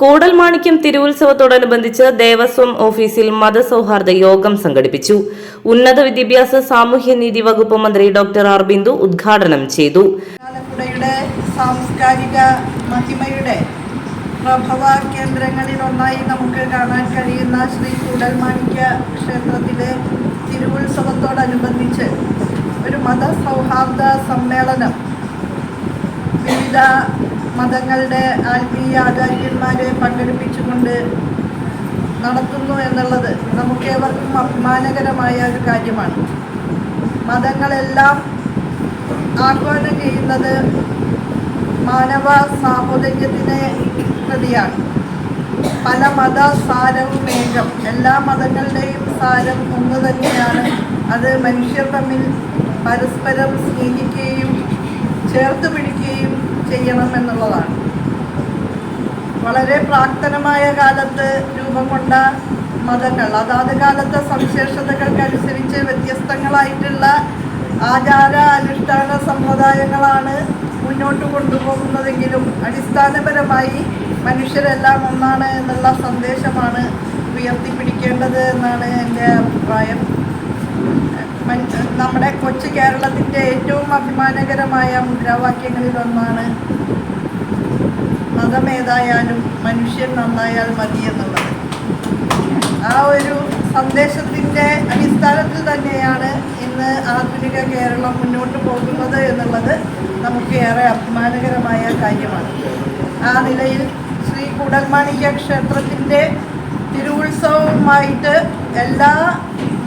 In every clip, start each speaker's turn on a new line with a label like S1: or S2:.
S1: കൂടൽമാണിക്യം തിരുവുത്സവത്തോടനുബന്ധിച്ച് ദേവസ്വം ഓഫീസിൽ മതസൗഹാർദ്ദ യോഗം സംഘടിപ്പിച്ചു. ഉന്നത വിദ്യാഭ്യാസ സാമൂഹ്യനീതി വകുപ്പ് മന്ത്രി ഡോക്ടർ ആർ ബിന്ദു ഉദ്ഘാടനം ചെയ്തു.
S2: സാംസ്കാരിക മഹിമയുടെ പ്രഭവ കേന്ദ്രങ്ങളിലൊന്നായി നമുക്ക് കാണാൻ കഴിയുന്ന ശ്രീ കൂടൽമാണിക്യ ക്ഷേത്രത്തിലെ തിരുവുത്സവത്തോടനുബന്ധിച്ച് ഒരു മതസൗഹാർദ്ദ സമ്മേളനം വിവിധ മതങ്ങളുടെ ആത്മീയ ആചാര്യന്മാരെ പങ്കെടുപ്പിച്ചുകൊണ്ട് നടത്തുന്നു എന്നുള്ളത് നമുക്കേവർക്കും അഭിമാനകരമായ ഒരു കാര്യമാണ്. മതങ്ങളെല്ലാം ആഹ്വാനം ചെയ്യുന്നത് മാനവ സാഹോദര്യത്തിനെ പ്രതിയാണ്. പല മത സാരവും ഏകം എല്ലാ മതങ്ങളുടെയും സാരം ഒന്ന് തന്നെയാണ്. അത് മനുഷ്യർ തമ്മിൽ പരസ്പരം സ്നേഹിക്കുകയും ചേർത്ത് പിടിക്കുകയും ചെയ്യണം എന്നുള്ളതാണ് വളരെ പ്രാക്തനമായ കാലത്ത് രൂപം കൊണ്ട മതങ്ങൾ അതാത് കാലത്തെ സവിശേഷതകൾക്കനുസരിച്ച് വ്യത്യസ്തങ്ങളായിട്ടുള്ള ആചാര അനുഷ്ഠാന സമ്പ്രദായങ്ങളാണ് മുന്നോട്ട് കൊണ്ടുപോകുന്നതെങ്കിലും അടിസ്ഥാനപരമായി മനുഷ്യരെല്ലാം ഒന്നാണ് എന്നുള്ള സന്ദേശമാണ് ഉയർത്തിപ്പിടിക്കേണ്ടത് എന്നാണ് എന്റെ അഭിപ്രായം. കൊച്ചു കേരളത്തിന്റെ ഏറ്റവും അഭിമാനകരമായ മുദ്രാവാക്യങ്ങളിലൊന്നാണ് മതമേതായാലും മനുഷ്യൻ നന്നായാൽ മതി എന്നുള്ളത്. ആ ഒരു സന്ദേശത്തിന്റെ അടിസ്ഥാനത്തിൽ തന്നെയാണ് ഇന്ന് ആധുനിക കേരളം മുന്നോട്ട് പോകുന്നത് എന്നുള്ളത് നമുക്ക് ഏറെ അഭിമാനകരമായ കാര്യമാണ്. ആ നിലയിൽ ശ്രീ കൂടൽമാണിക്യ ക്ഷേത്രത്തിന്റെ തിരുവുത്സവവുമായിട്ട് എല്ലാ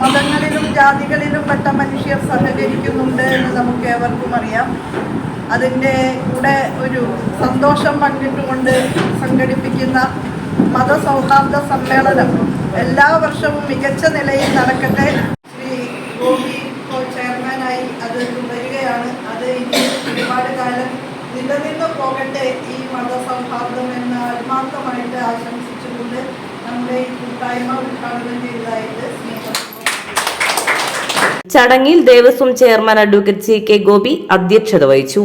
S2: മതങ്ങളിലും ജാതികളിലും പെട്ട മനുഷ്യർ സഹകരിക്കുന്നുണ്ട് എന്ന് നമുക്ക് ഏവർക്കും അറിയാം. അതിന്റെ കൂടെ ഒരു സന്തോഷം പങ്കിട്ടുകൊണ്ട് സംഘടിപ്പിക്കുന്ന മതസൗഹാർദ്ദ സമ്മേളനം എല്ലാ വർഷവും മികച്ച നിലയിൽ നടക്കട്ടെ. ശ്രീ ഗോപി ഇപ്പോൾ ചെയർമാനായി അത് തുടരുകയാണ്. അത് ഇനി ഒരുപാട് കാലം നിലനിന്ന് പോകട്ടെ ഈ മതസൗഹാർദ്ദം എന്ന് ആത്മാർത്ഥമായിട്ട് ആശംസിച്ചുകൊണ്ട് കൂട്ടായ്മ ഉദ്ഘാടനം ചെയ്തതായിട്ട്
S1: ചടങ്ങിൽ Devaswom chairman advocate C K Gopi അധ്യക്ഷത വഹിച്ചു.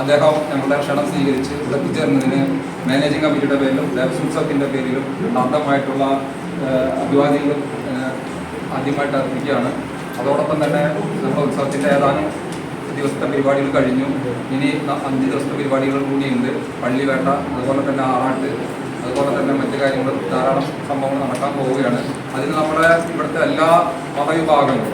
S3: അദ്ദേഹം ഞങ്ങളുടെ ക്ഷണം സ്വീകരിച്ച് ഇവിടെ എത്തിച്ചേർന്നതിന് മാനേജിംഗ് കമ്മിറ്റിയുടെ പേരിലും ദേവസ്വം ഉത്സവത്തിന്റെ പേരിലും അർത്ഥമായിട്ടുള്ള അഭിവാദികളും ആദ്യമായിട്ട് അർപ്പിക്കുകയാണ്. അതോടൊപ്പം തന്നെ നമ്മുടെ ഉത്സവത്തിന്റെ ഏതാനും ദിവസത്തെ പരിപാടികൾ കഴിഞ്ഞു. ഇനി അഞ്ച് ദിവസത്തെ പരിപാടികൾ കൂടിയുണ്ട്. പള്ളിവേട്ട അതുപോലെ തന്നെ ആറാട്ട് അതുപോലെ തന്നെ മറ്റു കാര്യങ്ങളും ധാരാളം സംഭവങ്ങൾ നടക്കാൻ പോവുകയാണ്. അതിന് നമ്മുടെ ഇവിടുത്തെ എല്ലാ മതവിഭാഗങ്ങളും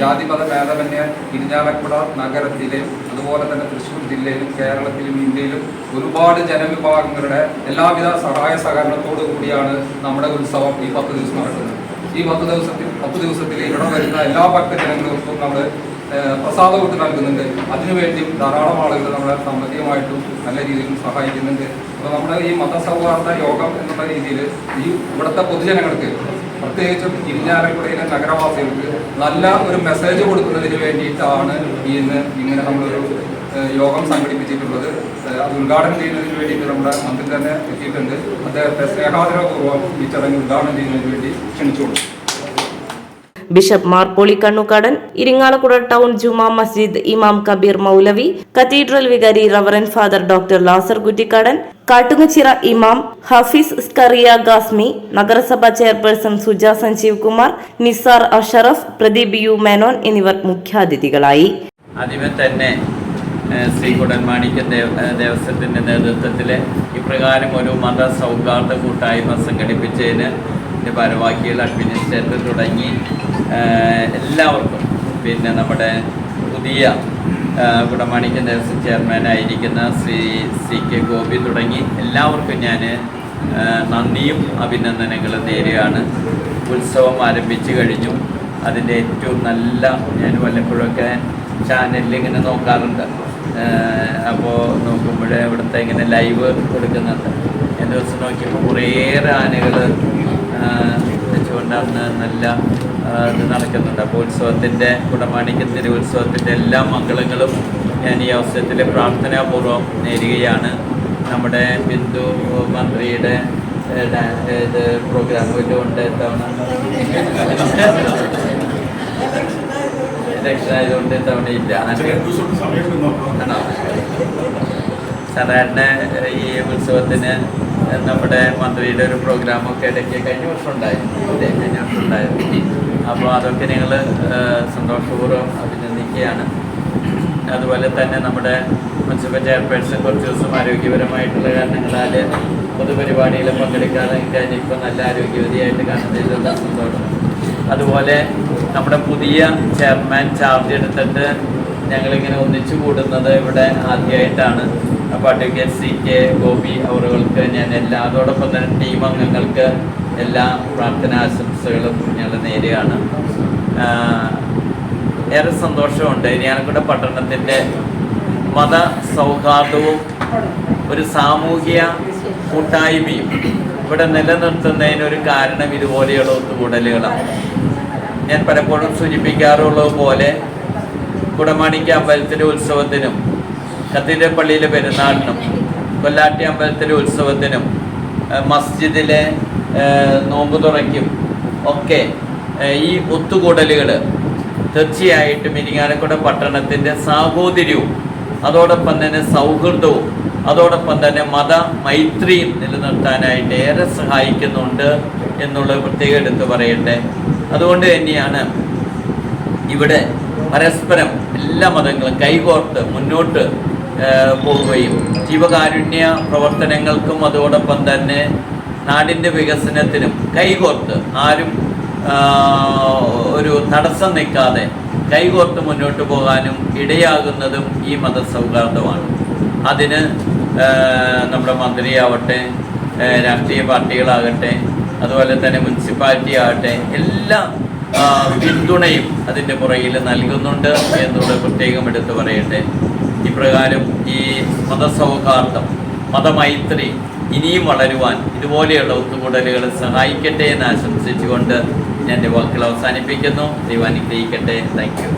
S3: ജാതിമത ഭേദമന്യേ ഇരിഞ്ഞാലക്കുട നഗരത്തിലെ അതുപോലെ തന്നെ തൃശ്ശൂർ ജില്ലയിലും കേരളത്തിലും ഇന്ത്യയിലും ഒരുപാട് ജനവിഭാഗങ്ങളുടെ എല്ലാവിധ സഹായ സഹകരണത്തോടു കൂടിയാണ് നമ്മുടെ ഉത്സവം ഈ പത്ത് ദിവസം നടക്കുന്നത്. ഈ പത്ത് ദിവസത്തിൽ പത്ത് ദിവസത്തിൽ ഇവിടെ വരുന്ന എല്ലാ ഭക്തജനങ്ങൾക്കും നമ്മൾ പ്രസാദം കൊടുത്ത് നൽകുന്നുണ്ട്. അതിനുവേണ്ടിയും ധാരാളം ആളുകൾ നമ്മളെ സാമ്പത്തികമായിട്ടും നല്ല രീതിയിൽ സഹായിക്കുന്നുണ്ട്. അപ്പോൾ നമ്മുടെ ഈ മതസൗഹാർദ്ദ യോഗം എന്നുള്ള രീതിയിൽ ഈ ഇവിടുത്തെ പൊതുജനങ്ങൾക്ക് പ്രത്യേകിച്ചും ഇരിഞ്ഞാലക്കുടയിലെ നഗരവാസികൾക്ക് നല്ല ഒരു മെസ്സേജ് കൊടുക്കുന്നതിന് വേണ്ടിയിട്ടാണ് ഇന്ന് ഇങ്ങനെ നമ്മളൊരു യോഗം സംഘടിപ്പിച്ചിട്ടുള്ളത്. അത് ഉദ്ഘാടനം ചെയ്യുന്നതിന് വേണ്ടിയിട്ട് നമ്മുടെ മന്ത്രി തന്നെ എത്തിയിട്ടുണ്ട്. അദ്ദേഹത്തെ സ്നേഹാദരപൂർവം ഈ ചടങ്ങ് ഉദ്ഘാടനം ചെയ്യുന്നതിന് വേണ്ടി ക്ഷണിച്ചോളൂ
S1: ബിഷപ്പ് മാർപ്പോളി കണ്ണുകാടൻ ഇരിങ്ങാലക്കുട ടൗൺ ജുമാ മസ്ജിദ് ഇമാം കബീർ മൗലവി കത്തീഡ്രൽ വികാരി reverend father doctor Lazar Kuttikadan Kattukuchira ഇമാം ഹഫീസ് സ്കറിയ ഗാസ്മി നഗരസഭ ചെയർപേഴ്സൺ സുജ സഞ്ജീവ് കുമാർ നിസാർ അഷറഫ് പ്രദീപ് യു മേനോൻ എന്നിവർ മുഖ്യാതിഥികളായി.
S4: ആദ്യമേ തന്നെ ശ്രീ കുടൻമാണിക്യ ദേവ ദേവസ്വത്തിന്റെ നേതൃത്വത്തിൽ ഇപ്രകാരം ഒരു മത സൗഹാർദ്ദ കൂട്ടായ്മ സംഘടിപ്പിച്ചതിന് ഇതിന്റെ ഭാരവാഹികൾ അഡ്മിനിസ്ട്രേറ്റർ തുടങ്ങി എല്ലാവർക്കും പിന്നെ നമ്മുടെ പുതിയ കുടമാണിക്യ ദേവസ്വം ചെയർമാനായിരിക്കുന്ന ശ്രീ സി കെ ഗോപി തുടങ്ങി എല്ലാവർക്കും ഞാൻ നന്ദിയും അഭിനന്ദനങ്ങളും നേരുകയാണ്. ഉത്സവം ആരംഭിച്ചു കഴിഞ്ഞു. അതിന്റെ ഏറ്റവും നല്ല ഞാൻ വല്ലപ്പോഴൊക്കെ ചാനലിൽ ഇങ്ങനെ നോക്കാറുണ്ട്. അപ്പോൾ നോക്കുമ്പോൾ ഇവിടുത്തെ ഇങ്ങനെ ലൈവ് കൊടുക്കുന്നുണ്ട്. എന്റെ ദിവസം നോക്കിയപ്പോൾ കുറേയേറെ ആനകൾ വെച്ചുകൊണ്ടാണ് നല്ല ഇത് നടക്കുന്നുണ്ട്. അപ്പോൾ ഉത്സവത്തിന്റെ കുടമാണിക്കത്തിന്റെ ഉത്സവത്തിന്റെ എല്ലാ മംഗളങ്ങളും ഞാൻ ഈ അവസരത്തിൽ പ്രാർത്ഥനാപൂർവം നേരുകയാണ്. നമ്മുടെ ബിന്ദു മന്ത്രിയുടെ ഇത് പ്രോഗ്രാം കൊണ്ട് തവണ ഇലക്ഷൻ തവണയില്ല തവണ ഇല്ല. സാധാരണ ഈ ഉത്സവത്തിന് നമ്മുടെ മന്ത്രിയുടെ ഒരു പ്രോഗ്രാമൊക്കെ ഇടയ്ക്ക് കഴിഞ്ഞ വർഷം ഉണ്ടായിരുന്നു. കഴിഞ്ഞ വർഷം ഉണ്ടായിരുന്നു. അപ്പോൾ അതൊക്കെ ഞങ്ങൾ സന്തോഷപൂർവം അഭിനന്ദിക്കുകയാണ്. അതുപോലെ തന്നെ നമ്മുടെ മുനിസിപ്പൽ ചെയർപേഴ്സൺ കുറച്ച് ദിവസം ആരോഗ്യപരമായിട്ടുള്ള കാരണങ്ങളാൽ പൊതുപരിപാടിയിൽ പങ്കെടുക്കാതെ കഴിഞ്ഞിപ്പോൾ നല്ല ആരോഗ്യവതിയായിട്ട് കാണുന്നതിലുള്ള സന്തോഷം. അതുപോലെ നമ്മുടെ പുതിയ ചെയർമാൻ ചാർജ് എടുത്തിട്ട് ഞങ്ങളിങ്ങനെ ഒന്നിച്ചു കൂടുന്നത് ഇവിടെ ആദ്യമായിട്ടാണ് അപ്പോൾ അഡ്വക്കേറ്റ് സി കെ ഗോപി അവറുകൾക്ക് ഞാൻ എല്ലാ അതോടൊപ്പം തന്നെ ടീം അംഗങ്ങൾക്ക് എല്ലാ പ്രാർത്ഥനാശംസകളും ഞങ്ങൾ നേരെയാണ് ഏറെ സന്തോഷമുണ്ട്. ഞാനക്കൂടെ പട്ടണത്തിന്റെ മത സൗഹാർദ്ദവും ഒരു സാമൂഹിക കൂട്ടായ്മയും ഇവിടെ നിലനിർത്തുന്നതിന് ഒരു കാരണം ഇതുപോലെയുള്ള ഒത്തുകൂടലുകളാണ്. ഞാൻ പലപ്പോഴും സൂചിപ്പിക്കാറുള്ളത് പോലെ കുടമാണിക്ക അമ്പലത്തിന്റെ ഉത്സവത്തിനും കത്തീഡ്രൽ പള്ളിയിലെ പെരുന്നാളിനും കൊല്ലാട്ടി അമ്പലത്തിലെ ഉത്സവത്തിനും മസ്ജിദിലെ നോമ്പ് തുറയ്ക്കും ഒക്കെ ഈ ഒത്തുകൂടലുകൾ തീർച്ചയായിട്ടും ഇരിങ്ങാലക്കുട പട്ടണത്തിന്റെ സാഹോദര്യവും അതോടൊപ്പം തന്നെ സൗഹൃദവും അതോടൊപ്പം തന്നെ മത മൈത്രിയും നിലനിർത്താനായിട്ട് ഏറെ സഹായിക്കുന്നുണ്ട് എന്നുള്ളത് പ്രത്യേകം എടുത്തു പറയട്ടെ. അതുകൊണ്ട് തന്നെയാണ് ഇവിടെ പരസ്പരം എല്ലാ മതങ്ങളും കൈകോർത്ത് മുന്നോട്ട് പോവുകയും ജീവകാരുണ്യ പ്രവർത്തനങ്ങൾക്കും അതോടൊപ്പം തന്നെ നാടിന്റെ വികസനത്തിനും കൈകോർത്ത് ആരും ഒരു തടസ്സം നിൽക്കാതെ കൈകോർത്ത് മുന്നോട്ട് പോകാനും ഇടയാകുന്നതും ഈ മതസൗഹാർദ്ദമാണ്. അതിന് നമ്മുടെ മന്ത്രിയാവട്ടെ രാഷ്ട്രീയ പാർട്ടികളാകട്ടെ അതുപോലെ തന്നെ മുനിസിപ്പാലിറ്റി ആകട്ടെ എല്ലാ പിന്തുണയും അതിന്റെ പുറകിൽ നൽകുന്നുണ്ട് എന്നുള്ളത് പ്രത്യേകം എടുത്തു പറയട്ടെ. ഇപ്രകാരം ഈ മതസൗഹാർദ്ദം മതമൈത്രി ഇനിയും വളരുവാൻ ഇതുപോലെയുള്ള ഒത്തുകൂടലുകൾ സഹായിക്കട്ടെ എന്ന് ആശംസിച്ചുകൊണ്ട് ഞാൻ എന്റെ വാക്കുകൾ അവസാനിപ്പിക്കുന്നു. ദൈവം അനുഗ്രഹിക്കട്ടെ. താങ്ക് യു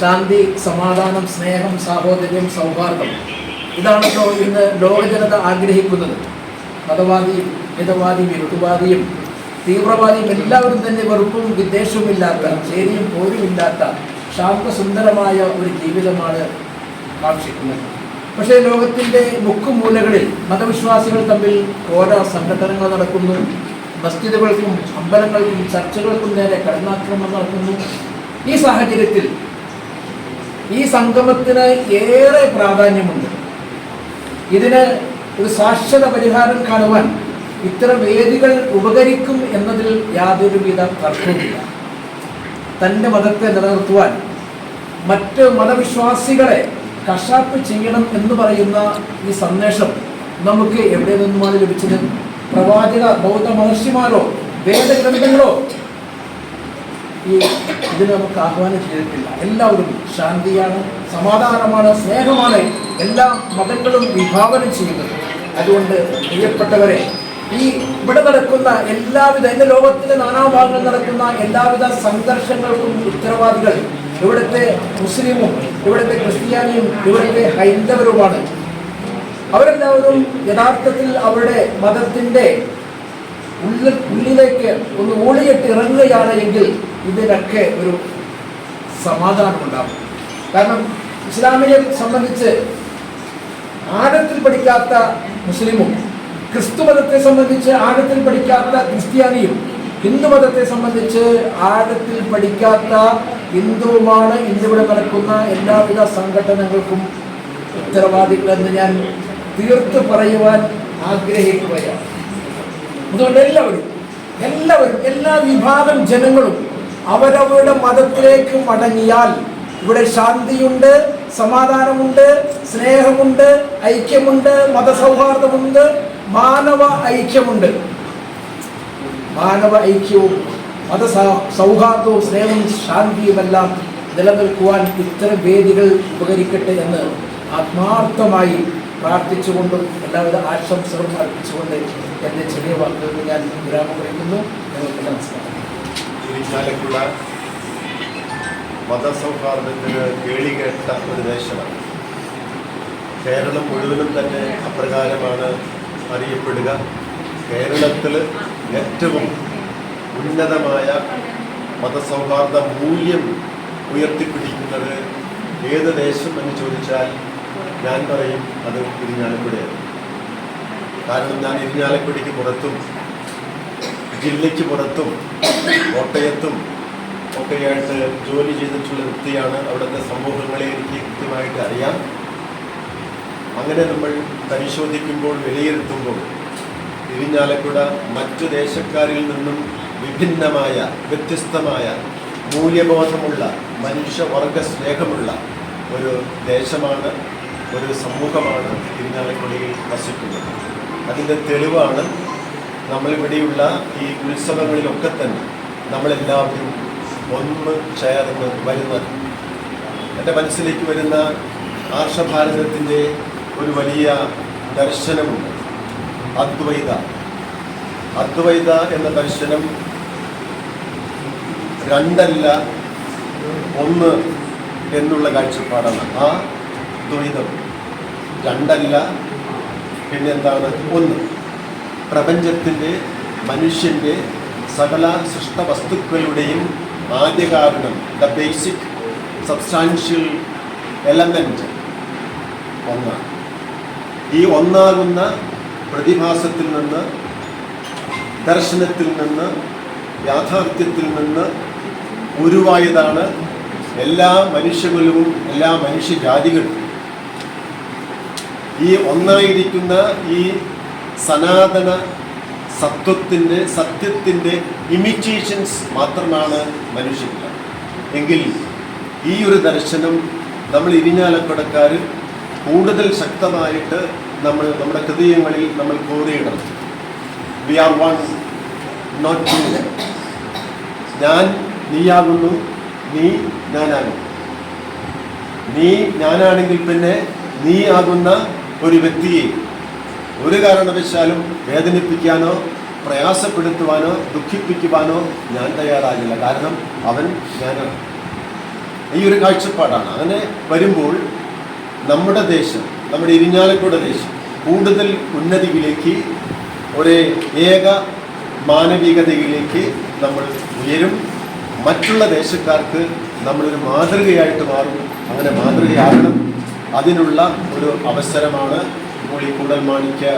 S5: ശാന്തി സമാധാനം സ്നേഹം സാഹോദര്യം സൗഹാർദ്ദം. ഇതാണല്ലോ ഇന്ന് ലോകജനത ആഗ്രഹിക്കുന്നത്. മതവാദിയും മിതവാദിയും ഇരുട്ടുവാദിയും തീവ്രവാദിയും എല്ലാവരും തന്നെ വെറുപ്പും വിദ്വേഷവും ഇല്ലാത്ത ചേരിയും പോരുമില്ലാത്ത ശാന്തസുന്ദരമായ ഒരു ജീവിതമാണ് കാക്ഷിക്കുന്നത്. പക്ഷേ ലോകത്തിന്റെ മുക്കുമൂലകളിൽ മതവിശ്വാസികൾ തമ്മിൽ ഓരോ സംഘടനകൾ നടക്കുന്നു. മസ്ജിദുകൾക്കും അമ്പലങ്ങൾക്കും ചർച്ചകൾക്കും നേരെ കടന്നാക്രമണം നടക്കുന്നു. ഈ സാഹചര്യത്തിൽ ഈ സംഗമത്തിന് ഏറെ പ്രാധാന്യമുണ്ട്. ഇതിന് ഒരു ശാശ്വത പരിഹാരം കാണുവാൻ ഇത്തരം വേദികൾ ഉപകരിക്കും എന്നതിൽ യാതൊരുവിധ തർക്കവുമില്ല. തന്റെ മതത്തെ നിലനിർത്തുവാൻ മറ്റ് മതവിശ്വാസികളെ കഷാപ്പ് ചെയ്യണം എന്ന് പറയുന്ന ഈ സന്ദേശം നമുക്ക് എവിടെ നിന്നുമാണ് ലഭിച്ചത്? പ്രവാചക ബൗദ്ധ മഹർഷിമാരോ വേദഗ്രന്ഥങ്ങളോ? ഈ ഇതിന് നമുക്ക് ആഹ്വാനം ചെയ്തിട്ടില്ല. എല്ലാവരും ശാന്തിയാണ് സമാധാനമാണ് സ്നേഹമാണ്. എല്ലാ മതങ്ങളും വിഭാവനം ചെയ്യുന്നത്. അതുകൊണ്ട് പ്രിയപ്പെട്ടവരെ ഈ ഇവിടെ നടക്കുന്ന എല്ലാവിധ എന്റെ ലോകത്തിന്റെ നാനാ നാനാഭാഗങ്ങളിൽ നടക്കുന്ന എല്ലാവിധ സംഘർഷങ്ങൾക്കും ഉത്തരവാദികൾ ഇവിടുത്തെ മുസ്ലിമും ഇവിടുത്തെ ക്രിസ്ത്യാനിയും ഇവിടുത്തെ ഹൈന്ദവരുമാണ്. അവരെല്ലാവരും യഥാർത്ഥത്തിൽ അവരുടെ മതത്തിന്റെ ഉള്ളിൽ ഉള്ളിലേക്ക് ഒന്ന് ഓളിയിട്ട് ഇറങ്ങുകയാണ് എങ്കിൽ ഇതിനൊക്കെ ഒരു സമാധാനം ഉണ്ടാകും കാരണം ഇസ്ലാമിനെ സംബന്ധിച്ച് ആഴത്തിൽ പഠിക്കാത്ത മുസ്ലിമും ക്രിസ്തു മതത്തെ സംബന്ധിച്ച് ആഴത്തിൽ പഠിക്കാത്ത ക്രിസ്ത്യാനിയും ഹിന്ദു മതത്തെ സംബന്ധിച്ച് ആഴത്തിൽ പഠിക്കാത്ത ഹിന്ദുവുമാണ് ഇന്നിവിടെ നടക്കുന്ന എല്ലാവിധ സംഘടനകൾക്കും ഉത്തരവാദികളെന്ന് ഞാൻ തീർത്ത് പറയുവാൻ ആഗ്രഹിക്കുകയാണ്. അതുകൊണ്ട് എല്ലാവരും എല്ലാവരും എല്ലാ വിഭാഗം ജനങ്ങളും അവരവരുടെ മതത്തിലേക്ക് മടങ്ങിയാൽ ഇവിടെ ശാന്തിയുണ്ട് സമാധാനമുണ്ട് സ്നേഹമുണ്ട് ഐക്യമുണ്ട് മതസൗഹാർദ്ദമുണ്ട് മാനവ ഐക്യമുണ്ട്. മാനവ ഐക്യവും മത സൗഹാർദ്ദവും സ്നേഹവും ശാന്തിയുമെല്ലാം നിലനിൽക്കുവാൻ ഇത്തരം വേദികൾ ഉപകരിക്കട്ടെ എന്ന് ആത്മാർത്ഥമായി പ്രാർത്ഥിച്ചുകൊണ്ടും എല്ലാവിധ ആശംസകളും അർപ്പിച്ചുകൊണ്ട് എന്റെ ചെറിയ വാക്കുകൾ ഞാൻ വിരാമം കുറയ്ക്കുന്നു നിങ്ങൾക്ക് നമസ്കാരം
S6: കേളികേട്ട ഒരു ദേശമാണ്. കേരളം മുഴുവനും തന്നെ അപ്രകാരമാണ് അറിയപ്പെടുക. കേരളത്തിൽ ഏറ്റവും ഉന്നതമായ മതസൗഹാർദ്ദ മൂല്യം ഉയർത്തിപ്പിടിക്കുന്നത് ഏത് ദേശം എന്ന് ചോദിച്ചാൽ ഞാൻ പറയും അത് ഇരിഞ്ഞാലക്കുടയാണ് കാരണം ഞാൻ ഇരിഞ്ഞാലക്കുടിക്ക് പുറത്തും ജില്ലയ്ക്ക് പുറത്തും കോട്ടയത്തും ഒക്കെയായിട്ട് ജോലി ചെയ്തിട്ടുള്ള വ്യക്തിയാണ് അവിടുത്തെ സമൂഹങ്ങളെ എനിക്ക് കൃത്യമായിട്ട് അറിയാം. അങ്ങനെ നമ്മൾ പരിശോധിക്കുമ്പോൾ വിലയിരുത്തുമ്പോൾ ഇരിഞ്ഞാലക്കുട മറ്റു ദേശക്കാരിൽ നിന്നും വിഭിന്നമായ വ്യത്യസ്തമായ മൂല്യബോധമുള്ള മനുഷ്യവർഗ സ്നേഹമുള്ള ഒരു ദേശമാണ് ഒരു സമൂഹമാണ് ഇരിഞ്ഞാലക്കുടയിൽ വസിക്കുന്നത്. അതിന്റെ തെളിവാണ് നമ്മളിവിടെയുള്ള ഈ ഉത്സവങ്ങളിലൊക്കെ തന്നെ നമ്മളെല്ലാവരും ഒന്ന് ചേർന്ന് വരുന്നത്. എന്റെ മനസ്സിലേക്ക് വരുന്ന ആർഷഭാരതത്തിന്റെ ഒരു വലിയ ദർശനമുണ്ട്. അദ്വൈത. അദ്വൈത എന്ന ദർശനം രണ്ടല്ല ഒന്ന് എന്നുള്ള കാഴ്ചപ്പാടാണ്. ആ ദ്വൈതം രണ്ടല്ല പിന്നെന്താണ്? ഒന്ന്. പ്രപഞ്ചത്തിന്റെ മനുഷ്യന്റെ സകല സൃഷ്ട വസ്തുക്കളുടെയും ആദ്യ കാരണം ദ ബേസിക് സബ്സ്റ്റാൻഷ്യൽ എലമെന്റ് ഒന്നാണ്. ഈ ഒന്നാകുന്ന പ്രതിഭാസത്തിൽ നിന്ന് ദർശനത്തിൽ നിന്ന് യാഥാർത്ഥ്യത്തിൽ നിന്ന് ഉരുവായതാണ് എല്ലാ മനുഷ്യകുലവും എല്ലാ മനുഷ്യജാതികളും. ഈ ഒന്നായിരിക്കുന്ന ഈ സനാതന സത്വത്തിന്റെ സത്യത്തിന്റെ ഇമിറ്റേഷൻസ് മാത്രമാണ് മനുഷ്യരില്ല. എങ്കിൽ ഈ ഒരു ദർശനം നമ്മൾ ഇരിഞ്ഞാലക്കുടക്കാർ കൂടുതൽ ശക്തമായിട്ട് നമ്മൾ നമ്മുടെ ഹൃദയങ്ങളിൽ നമ്മൾ കോറിയിടണം we are one not two ഞാൻ നീയാകുന്നു നീ ഞാനാകുന്നു. നീ ഞാനാണെങ്കിൽ പിന്നെ നീ ആകുന്ന ഒരു വ്യക്തിയെ ഒരു കാരണവശാലും വേദനിപ്പിക്കാനോ പ്രയാസപ്പെടുത്തുവാനോ ദുഃഖിപ്പിക്കുവാനോ ഞാൻ തയ്യാറാകില്ല. കാരണം അവൻ ഞാനാണ്. ഈ ഒരു കാഴ്ചപ്പാടാണ്. അങ്ങനെ വരുമ്പോൾ നമ്മുടെ ദേശം നമ്മുടെ ഇരിഞ്ഞാലക്കുട ദേശം. കൂടുതൽ ഉന്നതിയിലേക്ക് ഒരേ ഏക മാനവികതയിലേക്ക് നമ്മൾ ഉയരും. മറ്റുള്ള ദേശക്കാർക്ക് നമ്മളൊരു മാതൃകയായിട്ട് മാറും. അങ്ങനെ മാതൃകയാകണം. അതിനുള്ള ഒരു അവസരമാണ് ഇപ്പോൾ ഈ കൂടൽ മാണിക്യ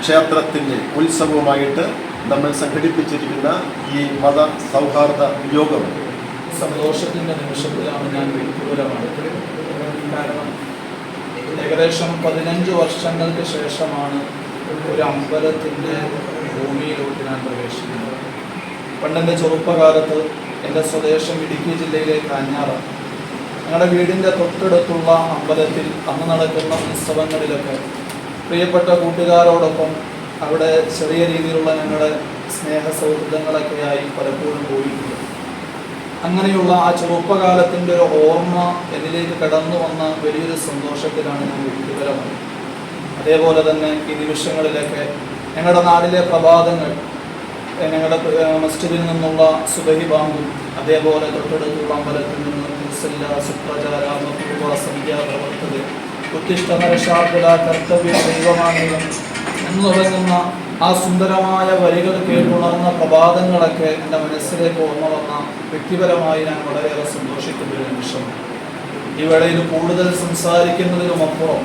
S6: ക്ഷേത്രത്തിന്റെ ഉത്സവവുമായിട്ട് നമ്മൾ സംഘടിപ്പിച്ചിരിക്കുന്ന ഈ മത സൗഹാർദ്ദ യോഗം
S7: സന്തോഷത്തിന്റെ നിമിഷത്തിലാണ് ഞാൻ വ്യക്തിപരമാണ് കാരണം ഏകദേശം പതിനഞ്ച് വർഷങ്ങൾക്ക് ശേഷമാണ് ഒരു അമ്പലത്തിന്റെ ഭൂമിയിലോട്ട് ഞാൻ പ്രവേശിക്കുന്നത്. പണ്ടെന്റെ ചെറുപ്പകാലത്ത് എന്റെ സ്വദേശം ഇടുക്കി ജില്ലയിലെ കാഞ്ഞാറാണ് ഞങ്ങളുടെ വീടിന്റെ തൊട്ടടുത്തുള്ള അമ്പലത്തിൽ അന്ന് നടക്കുന്ന ഉത്സവങ്ങളിലൊക്കെ പ്രിയപ്പെട്ട കൂട്ടുകാരോടൊപ്പം അവിടെ ചെറിയ രീതിയിലുള്ള ഞങ്ങളുടെ സ്നേഹ സൗഹൃദങ്ങളൊക്കെയായി പലപ്പോഴും പോയിട്ടുണ്ട്. അങ്ങനെയുള്ള ആ ചെറുപ്പകാലത്തിന്റെ ഒരു ഓർമ്മ എന്നിലേക്ക് കടന്നു വന്ന വലിയൊരു സന്തോഷത്തിലാണ് ഞാൻ വ്യക്തിപരമായി. അതേപോലെ തന്നെ ഈ നിമിഷങ്ങളിലൊക്കെ ഞങ്ങളുടെ നാടിലെ പ്രഭാതങ്ങൾ ഞങ്ങളുടെ മസ്ജിദിൽ നിന്നുള്ള സുബഹി ബാങ്കും അതേപോലെ തൊട്ടടുത്തുള്ള അമ്പലത്തിൽ നിന്ന് മുസല്ല സുപ്രചാര പ്രവർത്തകർ സംഖ്യാപ്രവർത്തകർ ഉത്തിഷ്ടമരശാർദല കർത്തവ്യ ദൈവമാണെന്നും തുടങ്ങുന്ന ആ സുന്ദരമായ വരികൾ കേട്ടുണർന്ന പ്രഭാതങ്ങളൊക്കെ എന്റെ മനസ്സിലേക്ക് ഓർമ്മ വന്ന വ്യക്തിപരമായി ഞാൻ വളരെയേറെ സന്തോഷിക്കുന്ന ഒരു നിമിഷമാണ് ഈ വേളയിൽ കൂടുതൽ സംസാരിക്കുന്നതിനുമപ്പുറം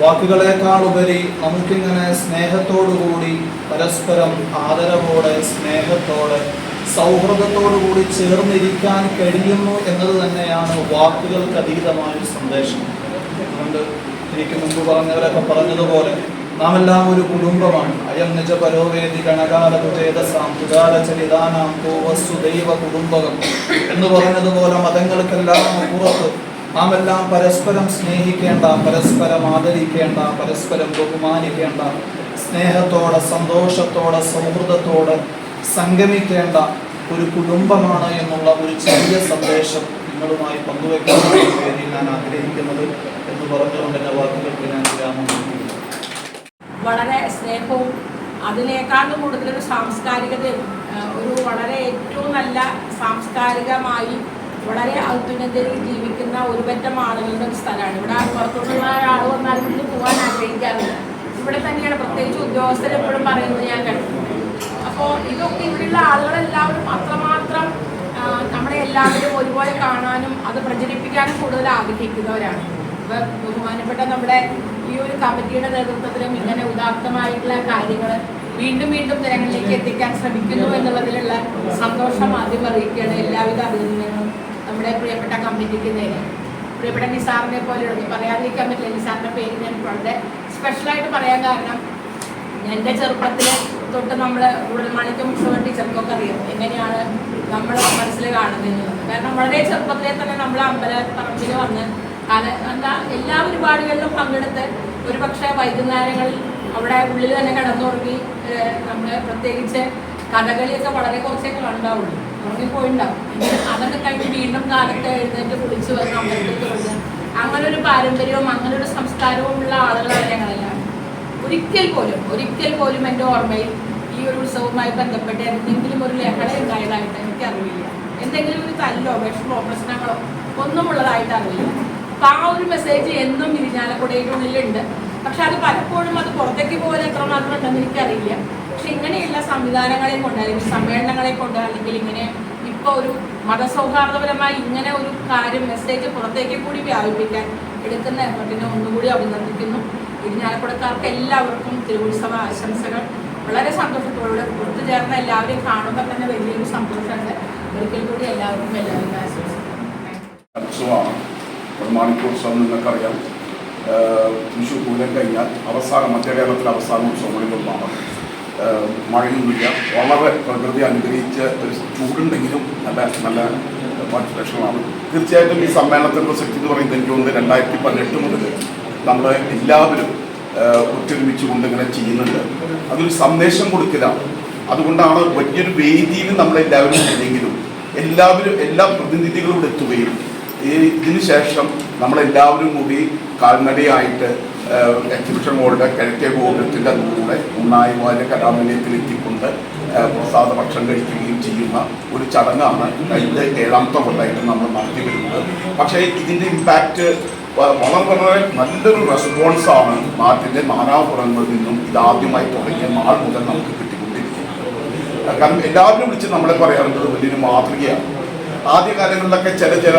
S7: വാക്കുകളേക്കാൾ ഉപരി നമുക്കിങ്ങനെ സ്നേഹത്തോടുകൂടി പരസ്പരം ആദരവോടെ സ്നേഹത്തോടെ സൗഹൃദത്തോടു കൂടി ചേർന്നിരിക്കാൻ കഴിയുന്നു എന്നത് തന്നെയാണ് വാക്കുകൾക്ക് അതീതമായ സന്ദേശം. അതുകൊണ്ട് എനിക്ക് മുമ്പ് പറഞ്ഞവരൊക്കെ പറഞ്ഞതുപോലെ നാം എല്ലാം ഒരു കുടുംബമാണ്. അയം നിജ പരോവേദി ഗണകാല തുചേതസാം തുകാല ചരിതാനാം വസ്തു ദൈവ കുടുംബകം. എന്ന് പറഞ്ഞതുപോലെ മതങ്ങൾക്കെല്ലാം പുറത്ത് നാം എല്ലാം പരസ്പരം സ്നേഹിക്കേണ്ട പരസ്പരം ആദരിക്കേണ്ട പരസ്പരം ബഹുമാനിക്കേണ്ട സ്നേഹത്തോടെ സന്തോഷത്തോടെ സൗഹൃദത്തോടെ സംഗമിക്കേണ്ട ഒരു കുടുംബമാണ് എന്നുള്ള ഒരു ചെറിയ സന്ദേശം നിങ്ങളുമായി പങ്കുവെക്കാൻ ഈ ഞാൻ ആഗ്രഹിക്കുന്നത് എന്ന് പറഞ്ഞുകൊണ്ട് എന്റെ വാക്കുകൾക്ക് ഞാൻ വിരാമം
S8: വളരെ സ്നേഹവും അതിനേക്കാളും കൂടുതൽ ഒരു സാംസ്കാരികതയും ഒരു വളരെ ഏറ്റവും നല്ല സാംസ്കാരികമായി വളരെ ഔന്നത്യത്തിൽ ജീവിക്കുന്ന ഒരു പറ്റം ആളുകളുടെ ഒരു സ്ഥലമാണ്. ഇവിടെ പുറത്തുനിന്നുള്ള ആൾ വന്നാൽ ഇവിടുന്ന് പോകാൻ ആഗ്രഹിക്കാറില്ല. ഇവിടെ തന്നെയാണ് പ്രത്യേകിച്ച് ഉദ്യോഗസ്ഥർ എപ്പോഴും പറയുന്നത് ഞാൻ കേട്ടിട്ടുണ്ട്. അപ്പോൾ ഇതൊക്കെ ഇവിടെയുള്ള ആളുകളെല്ലാവരും അത്രമാത്രം നമ്മളെ എല്ലാവരും ഒരുപോലെ കാണാനും അത് പ്രചരിപ്പിക്കാനും കൂടുതൽ ആഗ്രഹിക്കുന്നവരാണ്. ഇപ്പം ബഹുമാനപ്പെട്ട നമ്മുടെ ഈ ഒരു കമ്മിറ്റിയുടെ നേതൃത്വത്തിലും ഇങ്ങനെ ഉദാത്തമായിട്ടുള്ള കാര്യങ്ങൾ വീണ്ടും വീണ്ടും ജനങ്ങളിലേക്ക് എത്തിക്കാൻ ശ്രമിക്കുന്നു എന്നുള്ളതിലുള്ള സന്തോഷം ആദ്യം അറിയിക്കുകയാണ്. എല്ലാവിധ അഭിനന്ദനങ്ങളും നമ്മുടെ പ്രിയപ്പെട്ട കമ്മിറ്റിക്ക് നേരെ. പ്രിയപ്പെട്ട നിസാറിനെ പോലെയുള്ള പറയാതിരിക്കാൻ പറ്റില്ല. നിസാറിന്റെ പേര് ഞാൻ വളരെ സ്പെഷ്യലായിട്ട് പറയാൻ കാരണം എന്റെ ചെറുപ്പത്തിൽ തൊട്ട് നമ്മൾ ഉടൽമാണിക്യം ഉത്സവം ടീച്ചർക്കൊക്കെ അറിയാം എങ്ങനെയാണ് നമ്മൾ മനസ്സിൽ കാണുന്നത് കാരണം വളരെ ചെറുപ്പത്തിലെ തന്നെ നമ്മൾ അമ്പലപ്പറമ്പിൽ വന്ന് എന്താ എല്ലാ പരിപാടികളിലും പങ്കെടുത്ത് ഒരു പക്ഷേ വൈകുന്നേരങ്ങളിൽ അവിടെ ഉള്ളിൽ തന്നെ കിടന്നുറങ്ങി നമ്മൾ പ്രത്യേകിച്ച് കഥകളിയൊക്കെ വളരെ കുറച്ചൊക്കെ ഉണ്ടാവുള്ളൂ ഉറങ്ങിപ്പോയിണ്ടാവും. അതൊക്കെ കഴിഞ്ഞ് വീണ്ടും കാലത്ത് എഴുന്നേറ്റ് കുളിച്ച് വന്ന് അമ്പലത്തിൽ അങ്ങനെ ഒരു പാരമ്പര്യവും അങ്ങനെ ഒരു സംസ്കാരവും ഉള്ള ആളുകളാണ് ഞങ്ങളെല്ലാം ഒരിക്കൽ പോലും ഒരിക്കൽ പോലും എന്റെ ഓർമ്മയിൽ ഈ ഒരു ഉത്സവവുമായി ബന്ധപ്പെട്ട് എന്തെങ്കിലും ഒരു ലഹള ഉണ്ടായതായിട്ട് എനിക്ക് അറിയില്ല എന്തെങ്കിലും ഒരു തല്ലോ വിഷമോ പ്രശ്നങ്ങളോ ഒന്നും ഉള്ളതായിട്ട് അറിയില്ല അപ്പൊ ആ ഒരു മെസ്സേജ് എന്നും ഇരിഞ്ഞാലക്കുടയുടെ ഉള്ളിലുണ്ട് പക്ഷെ അത് പലപ്പോഴും അത് പുറത്തേക്ക് പോലെ എത്രമാത്രം ഉണ്ടെന്ന് എനിക്കറിയില്ല. പക്ഷെ ഇങ്ങനെയുള്ള സംവിധാനങ്ങളെ കൊണ്ട് അല്ലെങ്കിൽ സമ്മേളനങ്ങളെ കൊണ്ട് അല്ലെങ്കിൽ ഇങ്ങനെ ഇപ്പൊ ഒരു മതസൗഹാർദ്ദപരമായി ഇങ്ങനെ ഒരു കാര്യം മെസ്സേജ് പുറത്തേക്ക് കൂടി വ്യാപിപ്പിക്കാൻ എടുക്കുന്ന എഫർട്ടിനെ ഒന്നുകൂടി അഭിനന്ദിക്കുന്നു. ഇരിഞ്ഞാലക്കുടക്കാർക്ക് എല്ലാവർക്കും തിരുവുത്സവ ആശംസകൾ. വളരെ സന്തോഷത്തോടെ ഒത്തുചേർന്ന എല്ലാവരെയും കാണുമ്പോൾ തന്നെ വലിയൊരു സന്തോഷമുണ്ട്. ഒരിക്കൽ കൂടി എല്ലാവർക്കും എല്ലാവരും ആശംസിക്കുന്നു
S9: ഉത്സവമാണ് പ്രമാണിക്കോത്സവം നിങ്ങൾക്കറിയാം. ഏഹ് തൃശ്ശൂർ പൂരം കഴിഞ്ഞാൽ അവസാനം മധ്യ കേരളത്തിലെ അവസാന ഉത്സവങ്ങളിലൊന്നാണ് മഴയൊന്നുമില്ല വളരെ പ്രകൃതി അനുഗ്രഹിച്ച ഒരു ചൂടുണ്ടെങ്കിലും നല്ല നല്ല ഭക്ഷണമാണ്. തീർച്ചയായിട്ടും ഈ സമ്മേളനത്തിന്റെ പ്രസക്തി എന്ന് പറയുന്നത് എനിക്ക് തോന്നുന്നത് രണ്ടായിരത്തി പതിനെട്ട് മുതൽ നമ്മൾ എല്ലാവരും ഒത്തൊരുമിച്ച് കൊണ്ട് ഇങ്ങനെ ചെയ്യുന്നുണ്ട്. അതൊരു സന്ദേശം കൊടുക്കലാണ്. അതുകൊണ്ടാണ് വലിയൊരു വേദിയിൽ നമ്മളെല്ലാവരും ഇല്ലെങ്കിലും എല്ലാവരും എല്ലാ പ്രതിനിധികളും എത്തുകയും ഈ ഇതിനു ശേഷം നമ്മളെല്ലാവരും കൂടി കാൽനടയായിട്ട് എക്സിബിഷൻ ഹോളിന്റെ കിഴക്കേ ഗോപുരത്തിന്റെ അതുകൂടെ ഉണ്ണായിമാരെ കലാനിലയത്തിൽ എത്തിക്കൊണ്ട് പ്രസാദ ഭക്ഷണം കഴിക്കുകയും ചെയ്യുന്ന ഒരു ചടങ്ങാണ് കഴിഞ്ഞ ഏഴാമത്തെ കൊല്ലമായിട്ട് നമ്മൾ നടത്തി വരുന്നത്. പക്ഷേ ഇതിന്റെ ഇമ്പാക്റ്റ് വളരെ വളരെ നല്ലൊരു റെസ്പോൺസാണ് നാട്ടിന്റെ നാനാപുറങ്ങളിൽ നിന്നും ഇതാദ്യമായി തുടങ്ങിയ നാൾ മുതൽ നമുക്ക് കിട്ടിക്കൊണ്ടിരിക്കുന്നത്. കാരണം എല്ലാവരും വിളിച്ച് നമ്മളെ പറയാറുള്ളത് വലിയൊരു മാതൃകയാണ്. ആദ്യകാലങ്ങളിലൊക്കെ ചില ചില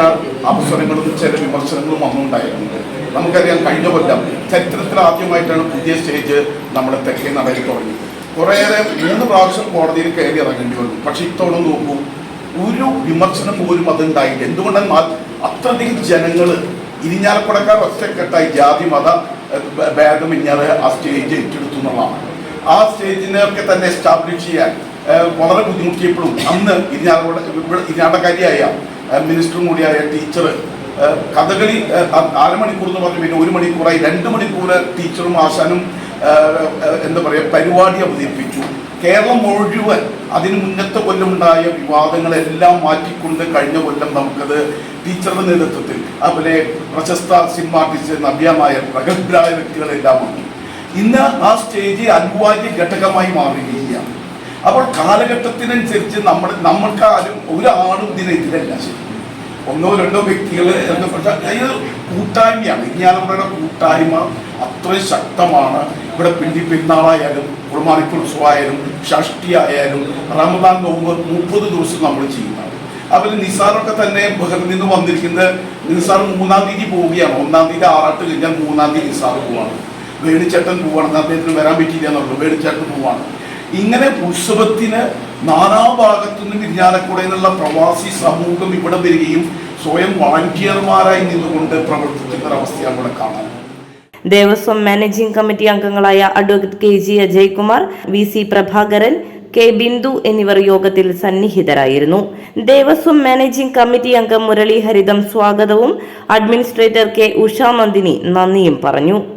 S9: അവസരങ്ങളും ചില വിമർശനങ്ങളും വന്നുണ്ടായിരുന്നു. നമുക്കറിയാം കഴിഞ്ഞ കൊല്ലം ചരിത്രത്തിൽ ആദ്യമായിട്ടാണ് പുതിയ സ്റ്റേജ് നമ്മുടെ തെക്കേ നടയിൽ തുടങ്ങിയത്. കുറേയേറെ മൂന്ന് പ്രാവശ്യം കോടതിയിൽ കയറി ഇറങ്ങേണ്ടി വന്നു. പക്ഷെ ഇത്തവണ നോക്കൂ ഒരു വിമർശനം പോലും അതുണ്ടായില്ല. എന്തുകൊണ്ടെന്നാൽ അത്രയധികം ജനങ്ങൾ ഇരിഞ്ഞാലക്കുടക്കാർ ഒറ്റക്കെട്ടായി ജാതി മത ഭേദമില്ലാതെ ആ സ്റ്റേജ് ഏറ്റെടുത്തു എന്നുള്ളതാണ്. ആ സ്റ്റേജിനെയൊക്കെ തന്നെ എസ്റ്റാബ്ലിഷ് ചെയ്യാൻ വളരെ ബുദ്ധിമുട്ടിയപ്പോഴും അന്ന് ഇരിഞ്ഞാലക്കാരിയായ ഏഹ്, മിനിസ്റ്ററും കൂടിയായ ടീച്ചർ കഥകളി അരമണിക്കൂർ എന്ന് പറഞ്ഞു പിന്നെ ഒരു മണിക്കൂറായി രണ്ട് മണിക്കൂർ ടീച്ചറും ആശാനും എന്താ പറയുക പരിപാടി അവതരിപ്പിച്ചു. കേരളം മുഴുവൻ അതിന് മുന്നത്തെ കൊല്ലമുണ്ടായ വിവാദങ്ങളെല്ലാം മാറ്റിക്കൊണ്ട് കഴിഞ്ഞ കൊല്ലം നമുക്കത് ടീച്ചറുടെ നേതൃത്വത്തിൽ അതുപോലെ പ്രശസ്ത സിനിമ ആർട്ടിസ്റ്റ് നവ്യമായ പ്രഗത്ഭരായ വ്യക്തികളെല്ലാം ഉണ്ട്. ഇന്ന് ആ സ്റ്റേജ് അനിവാര്യ ഘടകമായി മാറുകയാണ് അപ്പോൾ കാലഘട്ടത്തിനനുസരിച്ച് നമ്മൾ നമ്മൾക്ക് ആരും ഒരാളും ഇതിനെതിരല്ല ഒന്നോ രണ്ടോ വ്യക്തികൾ പക്ഷേ കൂട്ടായ്മയാണ്. ഇരിഞ്ഞാലക്കുടയുടെ കൂട്ടായ്മ അത്രയും ശക്തമാണ്. ഇവിടെ പിണ്ടി പെരുന്നാളായാലും കുർമാനിക്ക് ഉത്സവമായാലും ഷഷ്ടി ആയാലും റമദാൻ നോമ്പ് മുപ്പത് ദിവസം നമ്മൾ ചെയ്യുന്നതാണ്. അപ്പോൾ നിസാറൊക്കെ തന്നെ ബഹറിൽ നിന്ന് വന്നിരിക്കുന്നത് നിസാർ മൂന്നാം തീയതി പോവുകയാണ്. ഒന്നാം തീയതി ആറാട്ട് കഴിഞ്ഞാൽ മൂന്നാം തീയതി നിസാർ പോവാണ്. വേണിച്ചേട്ടൻ പോവാണ് അദ്ദേഹത്തിന് വരാൻ പറ്റിയില്ല എന്നുള്ളൂ. വേണിച്ചേട്ടൻ പോവാണ്. ഇങ്ങനെ ഉത്സവത്തിന് നാനാഭാഗത്തു നിന്നും ഇരിഞ്ഞാലക്കുട എന്നുള്ള പ്രവാസി സമൂഹം ഇവിടെ വരികയും സ്വയം വളണ്ടിയർമാരായി നിന്നുകൊണ്ട് പ്രവർത്തിക്കുന്ന ഒരവസ്ഥയാണ് ഇവിടെ കാണാൻ.
S1: ദേവസ്വം മാനേജിംഗ് കമ്മിറ്റി അംഗങ്ങളായ advocate K G Ajaykumar V C Prabhakaran K Bindu എന്നിവർ യോഗത്തിൽ സന്നിഹിതരായിരുന്നു. ദേവസ്വം മാനേജിംഗ് കമ്മിറ്റി അംഗം മുരളീഹരിതം സ്വാഗതവും അഡ്മിനിസ്ട്രേറ്റർ കെ ഉഷാനന്ദിനി നന്ദിയും പറഞ്ഞു.